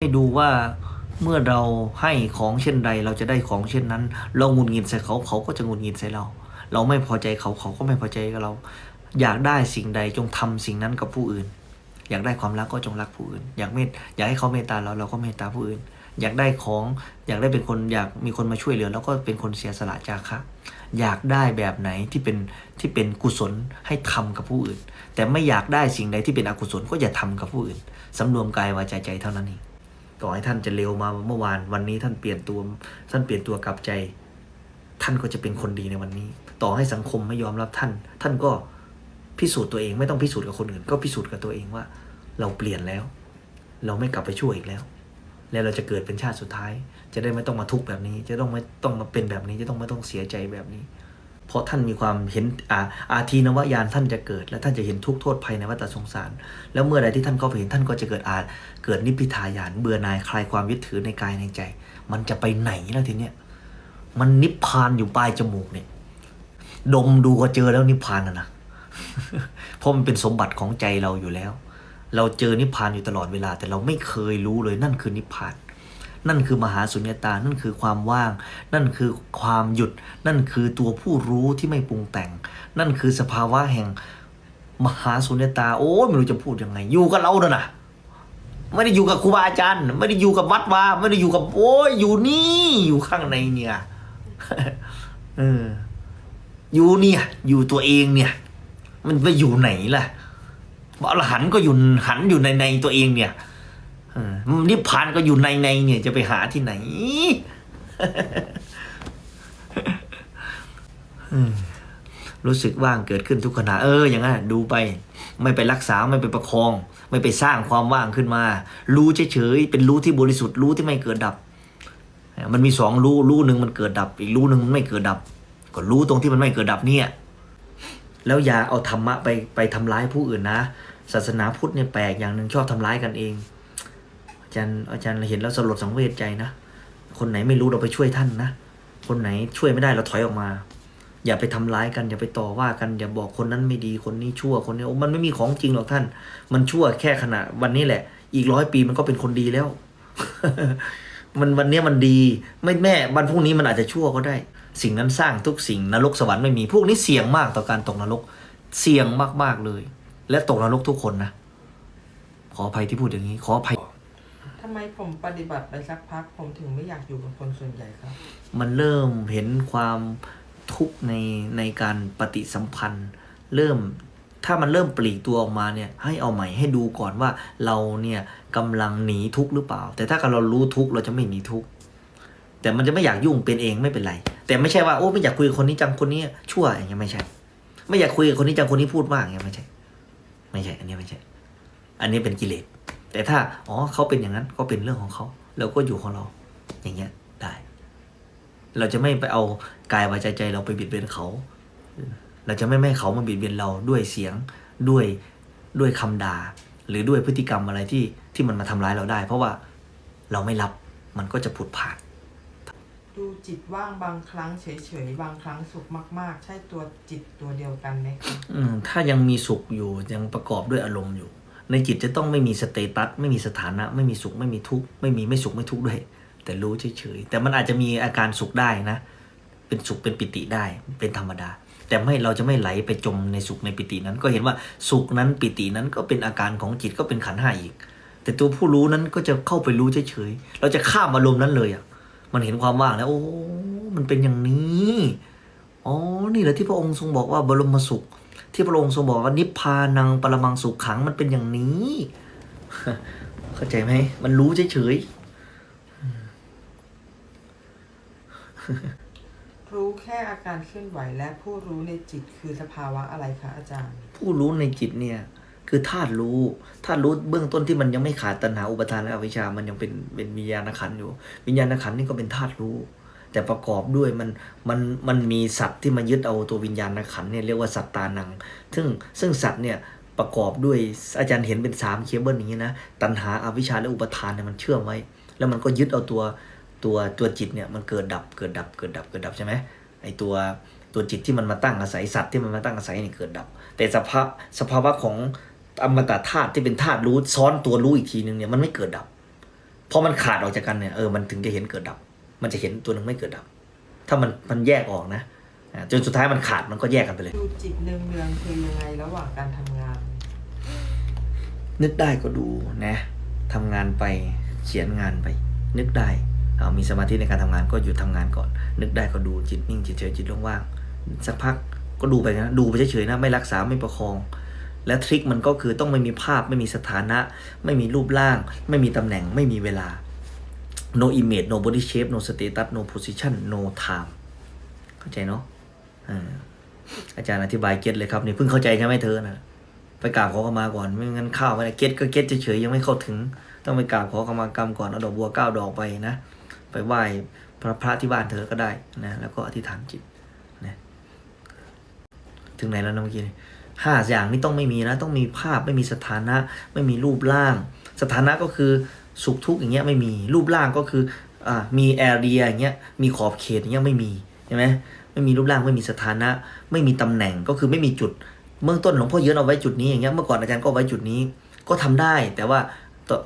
ให้ดูว่าเมื่อเราให้ของเช่นใด เราจะได้ของเช่นนั้น เราหงุดหงิดใส่เขาเขาก็จะหงุดหงิดใส่เรา เราไม่พอใจเขาเขาก็ไม่พอใจกับเรา อยากได้สิ่งใดจงทำสิ่งนั้นกับผู้อื่น อยากได้ความรักก็จงรักผู้อื่น อยากเมตอยากให้เขาเมตตาเราเราก็เมตตาผู้อื่น อยากได้ของอยากได้เป็นคนอยากมีคนมาช่วยเหลือเราก็เป็นคนเสียสละจาคะอยากได้แบบไหนที่เป็นที่เป็นกุศลให้ทำกับผู้อื่น แต่ไม่อยากได้สิ่งใดที่เป็นอกุศลก็อย่าทำกับผู้อื่นสำรวมกายวาจาใจเท่านั้นเอง ต่อให้ท่านจะเร็วมาเมื่อวานวันนี้ท่านเปลี่ยนตัวท่านเปลี่ยนตัวกลับใจ ท่านก็จะเป็นคนดีในวันนี้ ต่อให้สังคมไม่ยอมรับท่าน ท่านก็พิสูจน์ตัวเองไม่ต้องพิสูจน์กับคนอื่น ก็พิสูจน์กับตัวเองว่า เราเปลี่ยนแล้ว เราไม่กลับไปชั่วอีกแล้ว แล้วเราจะเกิดเป็นชาติสุดท้าย จะได้ไม่ต้องมาทุกข์แบบนี้ จะต้องไม่ต้องมาเป็นแบบนี้จะต้องไม่ต้องเสียใจแบบนี้ เพราะท่านมีความเห็นอาอาทีนวญาณท่านจะเกิด และท่านจะเห็นทุกโทษภัยในวัฏสงสาร แล้วเมื่อใดที่ท่านเข้าไปเห็นท่านก็จะเกิดอาเกิดนิพพิทายานเบื่อหน่ายคลายความยึดถือในกายในใจ มันจะไปไหนแล้วทีเนี้ยมันนิพพานอยู่ปลายจมูกเนี่ย ดมดูก็เจอแล้วนิพพานนะนะเพราะมันเป็นสมบัติของใจเราอยู่แล้ว เราเจอนิพพานอยู่ตลอดเวลา แต่เราไม่เคยรู้เลยนั่นคือนิพพาน นั่นคือมหาสุญญตา นั่นคือความว่าง นั่นคือความหยุด นั่นคือตัวผู้รู้ที่ไม่ปรุงแต่ง นั่นคือสภาวะแห่งมหาสุญญตา โอ้ยไม่รู้จะพูดยังไง อยู่กับเราเนอะนะไม่ได้อยู่กับครูบาอาจารย์ ไม่ได้อยู่กับวัดวาไม่ได้อยู่กับ โอ้ยอยู่นี่อยู่ข้างในเนี่ยเอออยู่เนี่ย อยู่ตัวเองเนี่ย มันไปอยู่ไหนล่ะอรหันต์ก็อยู่หันอยู่ในในตัวเองเนี่ย นิพพานก็อยู่ในในเนี่ยจะไปหาที่ไหนรู้สึกว่างเกิดขึ้นทุกขณะเอออย่างนั้นดูไป ไม่ไปรักษาไม่ไปประคอง ไม่ไปสร้างความว่างขึ้นมา รู้เฉยๆเป็นรู้ที่บริสุทธิ์รู้ที่ไม่เกิดดับ มันมีสองรู้รู้หนึ่งมันเกิดดับ อีกรู้หนึ่งมันไม่เกิดดับ ก็รู้ตรงที่มันไม่เกิดดับเนี่ย แล้วอย่าเอาธรรมะไปไปทำร้ายผู้อื่นนะ ศาสนาพุทธเนี่ยแปลกอย่างหนึ่งชอบทำร้ายกันเอง อาจารย์อาจารย์เห็นแล้วสลดสังเวชใจนะ คนไหนไม่รู้เราไปช่วยท่านนะ คนไหนช่วยไม่ได้เราถอยออกมา อย่าไปทำร้ายกันอย่าไปต่อว่ากันอย่าบอกคนนั้นไม่ดีคนนี้ชั่วคนนี้โอ้มันไม่มีของจริงหรอกท่าน มันชั่วแค่ขณะวันนี้แหละ อีกร้อยปีมันก็เป็นคนดีแล้ว มันวันนี้มันดีไม่แม่วันพรุ่งนี้มันอาจจะชั่วก็ได้ สิ่งนั้นสร้างทุกสิ่งนรกสวรรค์ไม่มีพวกนี้เสี่ยงมากต่อการตกนรกเสี่ยงมากๆเลย และตกนรกทุกคนนะขออภัยที่พูดอย่างนี้ขออภัยำไมผมปฏิบัติไปสักพัก ผมถึงไม่อยากอยู่กับคนส่วนใหญ่ครับ มันเริ่มเห็นความทุกข์ในในการปฏิสัมพันธ์ เริ่มถ้ามันเริ่มปลีกตัวออกมาเนี่ยให้เอาใหม่ให้ดูก่อนว่าเราเนี่ยกำลังหนีทุกข์หรือเปล่า แต่ถ้าเรารู้ทุกข์เราจะไม่หนีทุกข์แต่มันจะไม่อยากยุ่งเป็นเองไม่เป็นไร แต่ไม่ใช่ว่าโอ้ไม่อยากคุยกับคนนี้จังคนนี้ชั่วอย่างเงี้ยไม่ใช่ ไม่อยากคุยกับคนนี้จังคนนี้พูดมากอย่างเงี้ยไม่ใช่ ไม่ใช่ อันนี้ไม่ใช่ อันนี้เป็นกิเลส แต่ถ้าอ๋อเขาเป็นอย่างนั้นก็เป็นเรื่องของเขาเราก็อยู่ของเรา อย่างเงี้ยได้ เราจะไม่ไปเอากายวาจาใจเราไปบิดเบือนเขา เราจะไม่ไม่ให้เขามาบิดเบือนเราด้วยเสียงด้วยด้วยคำด่าหรือด้วยพฤติกรรมอะไรที่ที่มันมาทำร้ายเราได้ เพราะว่าเราไม่รับมันก็จะผุดผาดดูจิตว่างบางครั้งเฉยๆบางครั้งสุขมาก ๆ ใช่ตัวจิตตัวเดียวกันไหมครับอืมถ้ายังมีสุขอยู่ยังประกอบด้วยอารมณ์อยู่ ในจิตจะต้องไม่มีสเตตัสไม่มีสถานะ ไม่มีสุขไม่มีทุกข์ไม่มีไม่สุขไม่ทุกข์ด้วย แต่รู้เฉยๆแต่มันอาจจะมีอาการสุขได้นะ เป็นสุขเป็นปิติได้เป็นธรรมดา แต่ไม่เราจะไม่ไหลไปจมในสุขในปิตินั้น ก็เห็นว่าสุขนั้นปิตินั้นก็เป็นอาการของจิตก็เป็นขันห้าอีก แต่ตัวผู้รู้นั้นก็จะเข้าไปรู้เฉยๆเราจะข้ามอารมณ์นั้นเลยอะมันเห็นความว่างแล้วโอ้มันเป็นอย่างนี้อ๋อนี่แหละที่พระองค์ทรงบอกว่าบรมสุข ที่พระองค์ทรงบอกว่านิพพานังปรมังสุขขังมันเป็นอย่างนี้ เข้าใจไหมมันรู้เฉยรู้แค่อาการเคลื่อนไหวและผู้รู้ในจิตคือสภาวะอะไรคะอาจารย์ๆผู้รู้ในจิตเนี่ยคือธาตุรู้ธาตุรู้เบื้องต้นที่มันยังไม่ขาดตัณหาอุปทานและอวิชชา มันยังเป็นเป็นวิญญาณขันธ์อยู่ วิญญาณขันธ์นี่ก็เป็นธาตุรู้ แต่ประกอบด้วยมันมันมันมีสัตว์ที่มายึดเอาตัววิญญาณขันเนี่ยเรียกว่าสัตตานัง ซึ่งซึ่งสัตว์เนี่ยประกอบด้วยอาจารย์เห็นเป็นสามเคเบิลอย่างนี้นะตัณหาอวิชชาและอุปทานเนี่ยมันเชื่อมไว้ แล้วมันก็ยึดเอาตัวตัวตัวจิตเนี่ยมันเกิดดับเกิดดับเกิดดับเกิดดับใช่ไหมไอตัวตัวจิตที่มันมาตั้งอาศัยสัตว์ที่มันมาตั้งอาศัยนี่เกิดดับ แต่สภาสภาวะของอมตะธาตุที่เป็นธาตุรู้ซ้อนตัวรู้อีกทีนึงเนี่ยมันไม่เกิดดับพอมันขาดออกจากกันเนี่ยเออมันถึงจะเห็นเกิดดับ มันจะเห็นตัวหนึ่งไม่เกิดดับ ถ้ามันมันแยกออกนะอ่าจนสุดท้ายมันขาดมันก็แยกกันไปเลย ดูจิตเนืองเนืองๆคือยังไงระหว่างการทำงาน นึกได้ก็ดูนะทำงานไปเขียนงานไป นึกได้เอามีสมาธิในการทำงานก็หยุดทำงานก่อน นึกได้ก็ดูจิตนิ่งจิตเฉยจิตว่างๆสักพักก็ดูไปนะดูไปเฉยๆนะไม่รักษาไม่ประคอง และทริคมันก็คือต้องไม่มีภาพไม่มีสถานะ ไม่มีรูปร่าง ไม่มีตำแหน่งไม่มีเวลา no image no body shape no status no position no time เข้าใจเนาะอาจารย์อธิบายเก็ตเลยครับนี่เพิ่งเข้าใจใช่ไหมเธอนะไปกราบขอขมาก่อนไม่งั้นข้าวไม่ได้เก็ตก็เก็ตเฉยๆยังไม่เข้าถึง ต้องไปกราบขอขมากรรมก่อนเอาดอกบัวเก้าดอกไปนะ ไปไหว้พระพระที่บ้านเธอก็ได้นะแล้วก็อธิษฐานจิตนะถึงไหนแล้วนะเมื่อกี้ห้าอย่างนี้ต้องไม่มีนะ ต้องมีภาพไม่มีสถานะ ไม่มีรูปร่าง สถานะก็คือ สุขทุกข์อย่างเงี้ยไม่มีรูปร่างก็คืออ่ามีแอเรียอย่างเงี้ยมีขอบเขตอย่างเงี้ยไม่มีใช่ไหมไม่มีรูปร่างไม่มีสถานะ ไม่มีตำแหน่งก็คือไม่มีจุดเบื้องต้นหลวงพ่อเยือนเอาไว้จุดนี้อย่างเงี้ยเมื่อก่อนอาจารย์ก็ไว้จุดนี้ก็ทำได้ แต่ว่า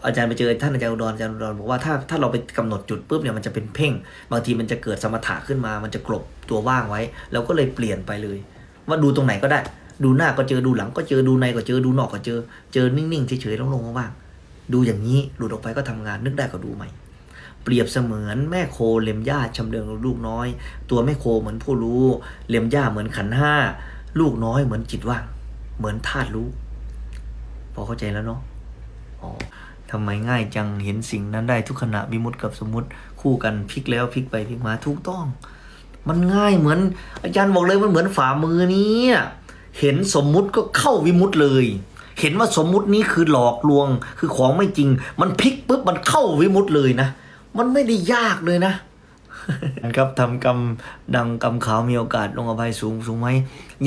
อาจารย์ไปเจอท่านอาจารย์อุดรอาจารย์อุดรบอกว่าถ้าถ้าเราไปกำหนดจุดปุ๊บเนี่ยมันจะเป็นเพ่ง บางทีมันจะเกิดสมถะขึ้นมา มันจะกลบตัวว่างไว้เราก็เลยเปลี่ยนไปเลย ว่าดูตรงไหนก็ได้ ดูหน้าก็เจอดูหลังก็เจอดูในก็เจอดูนอกก็เจอ เจอนิ่งๆเฉยๆโล่งๆว่างๆ ดูอย่างนี้หลุดออกไปก็ทำงานนึกได้ก็ดูใหม่ เปรียบเสมือนแม่โคเล็มหญ้าชำเลืองลูกน้อย ตัวแม่โคเหมือนผู้รู้ เล็มหญ้าเหมือนขันห้า ลูกน้อยเหมือนจิตว่าง เหมือนธาตุรู้ พอเข้าใจแล้วเนาะอ๋อทำไมง่ายจังเห็นสิ่งนั้นได้ทุกขณะวิมุตติกับสมมติคู่กันพลิกแล้วพลิกไปพลิกมาถูกต้อง มันง่ายเหมือนอาจารย์บอกเลยมันเหมือนฝ่ามือนี้เห็นสมมุติก็เข้าวิมุตติเลย เห็นว่าสมมุตินี้คือหลอกลวงคือของไม่จริง มันพลิกปุ๊บมันเข้าวิมุตติเลยนะ มันไม่ได้ยากเลยนะครับทำกรรมดังกรรมขาวมีโอกาสลงอบายสูงสูงไหม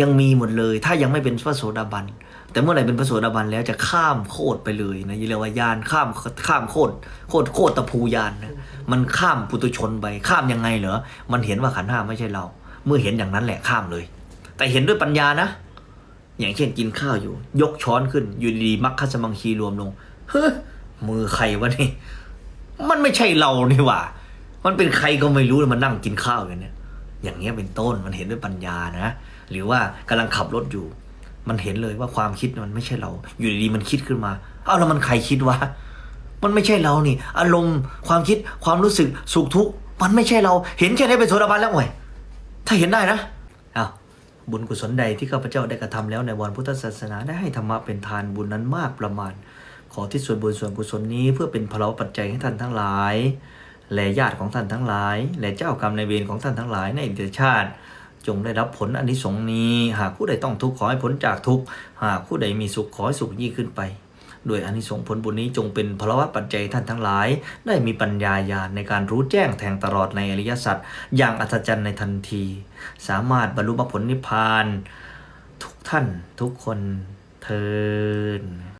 ยังมีหมดเลย ถ้ายังไม่เป็นพระโสดาบันแต่เมื่อไหร่เป็นพระโสดาบันแล้วจะข้ามโคตรไปเลยนะเรียกว่ายานข้ามข้ามโคตรโคตรโคตรตะภูยานนะมันข้ามปุตุชนไปข้ามยังไงเหรอมันเห็นว่าขันห้าไม่ใช่เรา เมื่อเห็นอย่างนั้นแหละข้ามเลย แต่เห็นด้วยปัญญานะ อย่างเช่นกินข้าวอยู่ ยกช้อนขึ้น อยู่ดีๆมัคคัสมังคีรวมลงเฮ้ยมือใครวะนี่ มันไม่ใช่เรานี่หว่า มันเป็นใครก็ไม่รู้มันนั่งกินข้าวกันเนี่ย อย่างเงี้ยเป็นต้นมันเห็นด้วยปัญญานะ หรือว่ากำลังขับรถอยู่ มันเห็นเลยว่าความคิดมันไม่ใช่เรา อยู่ดีๆมันคิดขึ้นมา เอ้าแล้วมันใครคิดวะมันไม่ใช่เรานี่ อารมณ์ความคิดความรู้สึกสุขทุกข์มันไม่ใช่เรา เห็นแค่นี้เป็นโสดาบันแล้วเว้ยถ้าเห็นได้นะ บุญกุศลใดที่ข้าพเจ้าได้กระทำแล้วในวันพุทธศาสนาได้ให้ธรรมะเป็นทานบุญนั้นมากประมาณ ขอที่ส่วนบุญส่วนกุศลนี้เพื่อเป็นพลปัจจัยให้ท่านทั้งหลาย และญาติของท่านทั้งหลาย และเจ้ากรรมในเวรของท่านทั้งหลายในอดีตชาติ จงได้รับผลอันนิสงส์นี้ หากผู้ใดต้องทุกข์ขอให้พ้นจากทุกข์หากผู้ใดมีสุขขอให้สุขยิ่งขึ้นไป โดยอานิสงส์ผลบุญนี้จงเป็นพลวัตปัจจัยท่านทั้งหลาย ได้มีปัญญาญาณในการรู้แจ้งแทงตลอดในอริยสัจอย่างอัศจรรย์ในทันที สามารถบรรลุมรรคผลนิพพาน ทุกท่านทุกคนเทิน